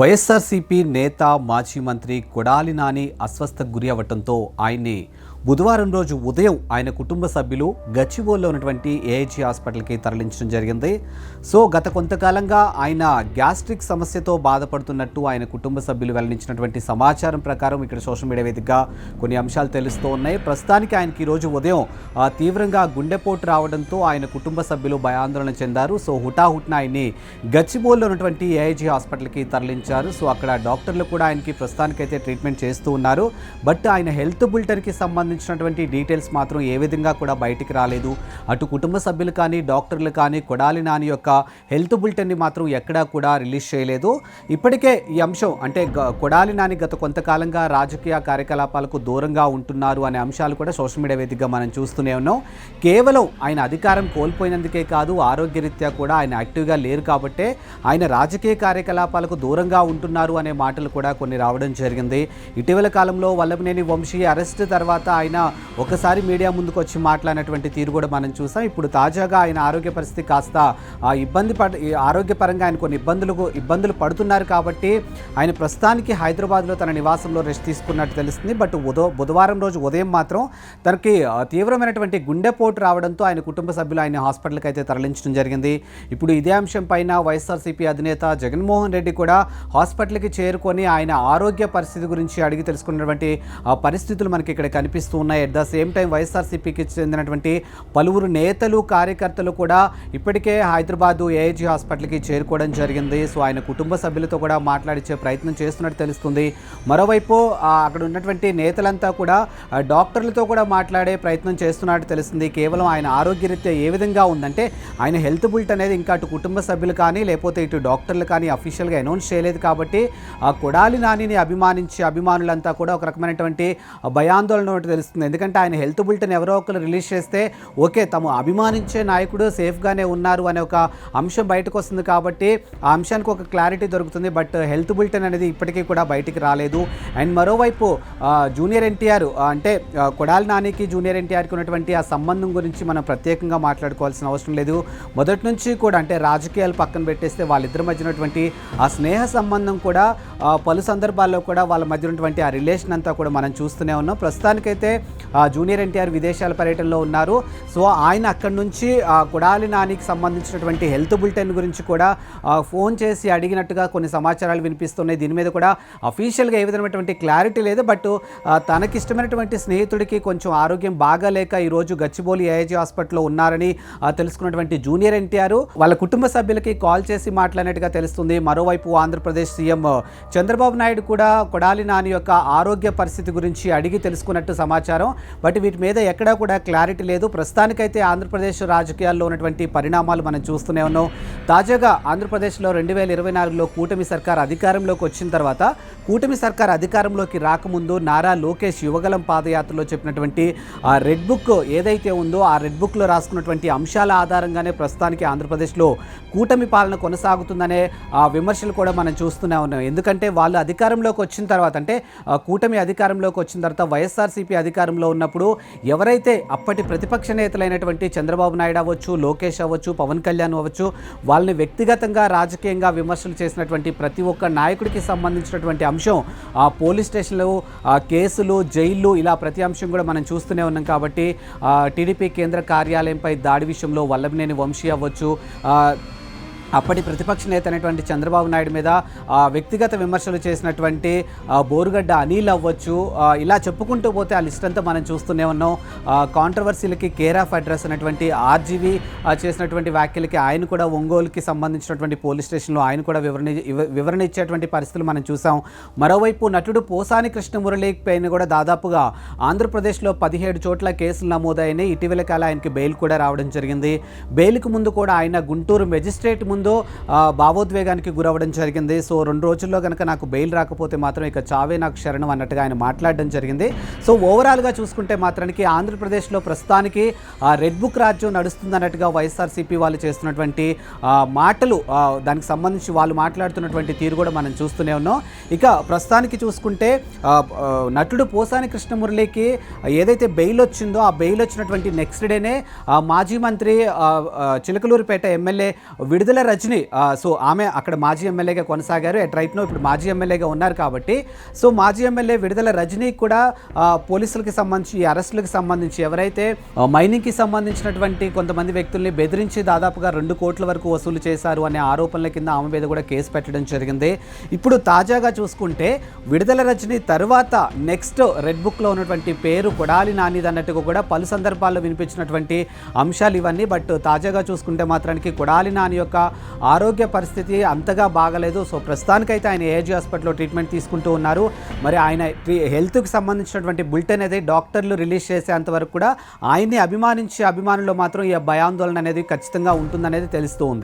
వైఎస్ఆర్సీపీ నేత మాజీ మంత్రి కొడాలి నాని అస్వస్థకు గురి అవ్వటంతో ఆయన్ని బుధవారం రోజు ఉదయం ఆయన కుటుంబ సభ్యులు గచ్చిబోల్లో ఉన్నటువంటి ఏఐజీ హాస్పిటల్కి తరలించడం జరిగింది. సో గత కొంతకాలంగా ఆయన గ్యాస్ట్రిక్ సమస్యతో బాధపడుతున్నట్టు ఆయన కుటుంబ సభ్యులు వెల్లడించినటువంటి సమాచారం ప్రకారం ఇక్కడ సోషల్ మీడియా వేదికగా కొన్ని అంశాలు తెలుస్తూ ఉన్నాయి ప్రస్తుతానికి ఆయనకి ఈరోజు ఉదయం తీవ్రంగా గుండెపోటు రావడంతో ఆయన కుటుంబ సభ్యులు భయాందోళన చెందారు. సో హుటాహుట్న ఆయన్ని గచ్చిబోల్లో ఉన్నటువంటి ఏఐజీ హాస్పిటల్కి తరలించారు. సో అక్కడ డాక్టర్లు కూడా ఆయనకి ప్రస్తుతానికైతే ట్రీట్మెంట్ చేస్తూ ఉన్నారు. బట్ ఆయన హెల్త్ బులెటిన్కి సంబంధించినటువంటి డీటెయిల్స్ మాత్రం ఏ విధంగా కూడా బయటికి రాలేదు. అటు కుటుంబ సభ్యులు కానీ డాక్టర్లు కానీ కొడాలి నాని యొక్క హెల్త్ బులెటిన్ని మాత్రం ఎక్కడా కూడా రిలీజ్ చేయలేదు. ఇప్పటికే ఈ అంశం అంటే కొడాలి నాని గత కొంతకాలంగా రాజకీయ కార్యకలాపాలకు దూరంగా ఉంటున్నారు అనే అంశాలు కూడా సోషల్ మీడియా వేదికగా మనం చూస్తూనే ఉన్నాం. కేవలం ఆయన అధికారం కోల్పోయినందుకే కాదు ఆరోగ్యరీత్యా కూడా ఆయన యాక్టివ్గా లేరు కాబట్టే ఆయన రాజకీయ కార్యకలాపాలకు దూరంగా ఉంటున్నారు అనే మాటలు కూడా కొన్ని రావడం జరిగింది. ఇటీవల కాలంలో వల్లభనేని వంశీ అరెస్ట్ తర్వాత ఆయన ఒకసారి మీడియా ముందుకు వచ్చి మాట్లాడినటువంటి తీరు కూడా మనం చూసాం. ఇప్పుడు తాజాగా ఆయన ఆరోగ్య పరిస్థితి కాస్త ఇబ్బంది పడ ఈ ఆరోగ్యపరంగా ఆయన కొన్ని ఇబ్బందులకు ఇబ్బందులు పడుతున్నారు కాబట్టి ఆయన ప్రస్తుతానికి హైదరాబాద్లో తన నివాసంలో రెస్ట్ తీసుకున్నట్టు తెలుస్తుంది. బట్ ఉదో బుధవారం రోజు ఉదయం మాత్రం తనకి తీవ్రమైనటువంటి గుండెపోటు రావడంతో ఆయన కుటుంబ సభ్యులు ఆయన హాస్పిటల్కి అయితే తరలించడం జరిగింది. ఇప్పుడు ఇదే అంశం పైన వైఎస్ఆర్సీపీ అధినేత జగన్మోహన్ రెడ్డి కూడా హాస్పిటల్కి చేరుకొని ఆయన ఆరోగ్య పరిస్థితి గురించి అడిగి తెలుసుకున్నటువంటి పరిస్థితులు మనకి ఇక్కడ కనిపిస్తుంది కనిపిస్తూ ఉన్నాయి. అట్ ద సేమ్ టైం వైఎస్ఆర్సీపీకి చెందినటువంటి పలువురు నేతలు కార్యకర్తలు కూడా ఇప్పటికే హైదరాబాదు ఏఐజీ హాస్పిటల్కి చేరుకోవడం జరిగింది. సో ఆయన కుటుంబ సభ్యులతో కూడా మాట్లాడించే ప్రయత్నం చేస్తున్నట్టు తెలుస్తుంది. మరోవైపు అక్కడ ఉన్నటువంటి నేతలంతా కూడా డాక్టర్లతో కూడా మాట్లాడే ప్రయత్నం చేస్తున్నట్టు తెలుస్తుంది. కేవలం ఆయన ఆరోగ్యరీత్యా ఏ విధంగా ఉందంటే ఆయన హెల్త్ బుల్ట్ అనేది ఇంకా అటు కుటుంబ సభ్యులు కానీ లేకపోతే ఇటు డాక్టర్లు కానీ అఫీషియల్గా అనౌన్స్ చేయలేదు కాబట్టి ఆ కొడాలి నానిని అభిమానించే అభిమానులంతా కూడా ఒక రకమైనటువంటి భయాందోళన ఒకటి తెలుస్తుంది ఎందుకంటే ఆయన హెల్త్ బులెటిన్ ఎవరో ఒకరు రిలీజ్ చేస్తే ఓకే తమ అభిమానించే నాయకుడు సేఫ్గానే ఉన్నారు అనే ఒక అంశం బయటకు వస్తుంది కాబట్టి ఆ అంశానికి ఒక క్లారిటీ దొరుకుతుంది. బట్ హెల్త్ బులెటిన్ అనేది ఇప్పటికీ కూడా బయటికి రాలేదు. అండ్ మరోవైపు జూనియర్ ఎన్టీఆర్ అంటే కొడాలి నానికి జూనియర్ ఎన్టీఆర్కి ఉన్నటువంటి ఆ సంబంధం గురించి మనం ప్రత్యేకంగా మాట్లాడుకోవాల్సిన అవసరం లేదు. మొదటి నుంచి కూడా అంటే రాజకీయాలు పక్కన పెట్టేస్తే వాళ్ళిద్దరి మధ్య ఉన్నటువంటి ఆ స్నేహ సంబంధం కూడా పలు సందర్భాల్లో కూడా వాళ్ళ మధ్య ఉన్నటువంటి ఆ రిలేషన్ అంతా కూడా మనం చూస్తూనే ఉన్నాం. ప్రస్తుతానికైతే జూనియర్ ఎన్టీఆర్ విదేశాల పర్యటనలో ఉన్నారు. సో ఆయన అక్కడి నుంచి కుడాలి కొడాలి నానికి సంబంధించినటువంటి హెల్త్ బులెటిన్ గురించి కూడా ఫోన్ చేసి అడిగినట్టుగా కొన్ని సమాచారాలు వినిపిస్తున్నాయి. దీని మీద కూడా అఫీషియల్గా ఏ విధమైనటువంటి క్లారిటీ లేదు. బట్ తనకిష్టమైనటువంటి స్నేహితుడికి కొంచెం ఆరోగ్యం బాగాలేక ఈరోజు గచ్చిబౌలి ఏఐజీ హాస్పిటల్లో ఉన్నారని తెలుసుకున్నటువంటి జూనియర్ ఎన్టీఆర్ వాళ్ళ కుటుంబ సభ్యులకి కాల్ చేసి మాట్లాడినట్టుగా తెలుస్తుంది. మరోవైపు ఆంధ్రప్రదేశ్ సీఎం చంద్రబాబు నాయుడు కూడా కొడాలి నాని యొక్క ఆరోగ్య పరిస్థితి గురించి అడిగి తెలుసుకున్నట్టు సమాచారం. బట్ వీటి మీద ఎక్కడా కూడా క్లారిటీ లేదు. ప్రస్తుతానికైతే ఆంధ్రప్రదేశ్ రాజకీయాల్లో ఉన్నటువంటి పరిణామాలు మనం చూస్తూనే ఉన్నాం. తాజాగా ఆంధ్రప్రదేశ్లో రెండు వేల ఇరవై నాలుగులో కూటమి సర్కార్ అధికారంలోకి వచ్చిన తర్వాత కూటమి సర్కార్ అధికారంలోకి రాకముందు నారా లోకేష్ యువగలం పాదయాత్రలో చెప్పినటువంటి ఆ రెడ్ బుక్ ఏదైతే ఉందో ఆ రెడ్ బుక్లో రాసుకున్నటువంటి అంశాల ఆధారంగానే ప్రస్తుతానికి ఆంధ్రప్రదేశ్లో కూటమి పాలన కొనసాగుతుందనే ఆ విమర్శలు కూడా మనం చూస్తూనే ఉన్నాం. ఎందుకంటే అంటే వాళ్ళు అధికారంలోకి వచ్చిన తర్వాత అంటే కూటమి అధికారంలోకి వచ్చిన తర్వాత వైఎస్ఆర్సీపీ అధికారంలో ఉన్నప్పుడు ఎవరైతే అప్పటి ప్రతిపక్ష నేతలైనటువంటి చంద్రబాబు నాయుడు అవ్వచ్చు లోకేష్ అవ్వచ్చు పవన్ కళ్యాణ్ అవ్వచ్చు వాళ్ళని వ్యక్తిగతంగా రాజకీయంగా విమర్శలు చేసినటువంటి ప్రతి ఒక్క నాయకుడికి సంబంధించినటువంటి అంశం ఆ పోలీస్ స్టేషన్లు కేసులు జైళ్ళు ఇలా ప్రతి అంశం కూడా మనం చూస్తూనే ఉన్నాం కాబట్టి టీడీపీ కేంద్ర కార్యాలయంపై దాడి విషయంలో వల్లభనేని వంశీ అవ్వచ్చు అప్పటి ప్రతిపక్ష నేత అయినటువంటి చంద్రబాబు నాయుడు మీద వ్యక్తిగత విమర్శలు చేసినటువంటి బోరుగడ్డ అనిల్ అవ్వచ్చు ఇలా చెప్పుకుంటూ పోతే ఆ లిస్ట్ అంతా మనం చూస్తూనే ఉన్నాం. కాంట్రవర్సీలకి కేర్ ఆఫ్ అడ్రస్ అనేటువంటి ఆర్జీవీ చేసినటువంటి వ్యాఖ్యలకి ఆయన కూడా ఒంగోలుకి సంబంధించినటువంటి పోలీస్ స్టేషన్లో ఆయన కూడా వివరణ వివరణ ఇచ్చేటువంటి పరిస్థితులు మనం చూసాం. మరోవైపు నటుడు పోసాని కృష్ణమురళి పైన కూడా దాదాపుగా ఆంధ్రప్రదేశ్లో పదిహేడు చోట్ల కేసులు నమోదైనాయి. ఇటీవల కాలం ఆయనకి బెయిల్ కూడా రావడం జరిగింది. బెయిల్కి ముందు కూడా ఆయన గుంటూరు మెజిస్ట్రేట్ ముందు ఆ, భావోద్వేగానికి గురవ్వడం జరిగింది. సో రెండు రోజుల్లో కనుక నాకు బెయిల్ రాకపోతే మాత్రం ఇక చావే నాకు శరణం అన్నట్టుగా ఆయన మాట్లాడడం జరిగింది. సో ఓవరాల్గా చూసుకుంటే మాత్రానికి ఆంధ్రప్రదేశ్లో ప్రస్తుతానికి రెడ్ బుక్ రాజ్యం నడుస్తుంది అన్నట్టుగా వైఎస్ఆర్సీపీ వాళ్ళు చేస్తున్నటువంటి మాటలు దానికి సంబంధించి వాళ్ళు మాట్లాడుతున్నటువంటి తీరు కూడా మనం చూస్తూనే ఉన్నాం. ఇక ప్రస్తుతానికి చూసుకుంటే నటుడు పోసాని కృష్ణమురళికి ఏదైతే బెయిల్ వచ్చిందో ఆ బెయిల్ వచ్చినటువంటి నెక్స్ట్ డేనే మాజీ మంత్రి చిలకలూరుపేట ఎమ్మెల్యే విడుదల రజని సో ఆమె అక్కడ మాజీ ఎమ్మెల్యేగా కొనసాగారు. ఎట్ రైట్ నో ఇప్పుడు మాజీ ఎమ్మెల్యేగా ఉన్నారు కాబట్టి. సో మాజీ ఎమ్మెల్యే విడుదల రజనీ కూడా పోలీసులకు సంబంధించి ఈ అరెస్టులకు సంబంధించి ఎవరైతే మైనింగ్కి సంబంధించినటువంటి కొంతమంది వ్యక్తుల్ని బెదిరించి దాదాపుగా రెండు కోట్ల వరకు వసూలు చేశారు అనే ఆరోపణల కింద ఆమె మీద కూడా కేసు పెట్టడం జరిగింది. ఇప్పుడు తాజాగా చూసుకుంటే విడుదల రజని తర్వాత నెక్స్ట్ రెడ్ బుక్లో ఉన్నటువంటి పేరు కొడాలి నానిది అన్నట్టుగా కూడా పలు సందర్భాల్లో వినిపించినటువంటి అంశాలు ఇవన్నీ. బట్ తాజాగా చూసుకుంటే మాత్రానికి కొడాలి నాని యొక్క ఆరోగ్య పరిస్థితి అంతగా బాగలేదు. సో ప్రస్తుతానికైతే ఆయన ఏజీ హాస్పిటల్లో ట్రీట్మెంట్ తీసుకుంటూ ఉన్నారు. మరి ఆయన ట్రీ- హెల్త్కి సంబంధించినటువంటి బులెటిన్ అనేది డాక్టర్లు రిలీజ్ చేసేంత వరకు కూడా ఆయన్ని అభిమానించే అభిమానుల్లో మాత్రం ఈ భయాందోళన అనేది ఖచ్చితంగా ఉంటుందనేది తెలుస్తూ ఉంది.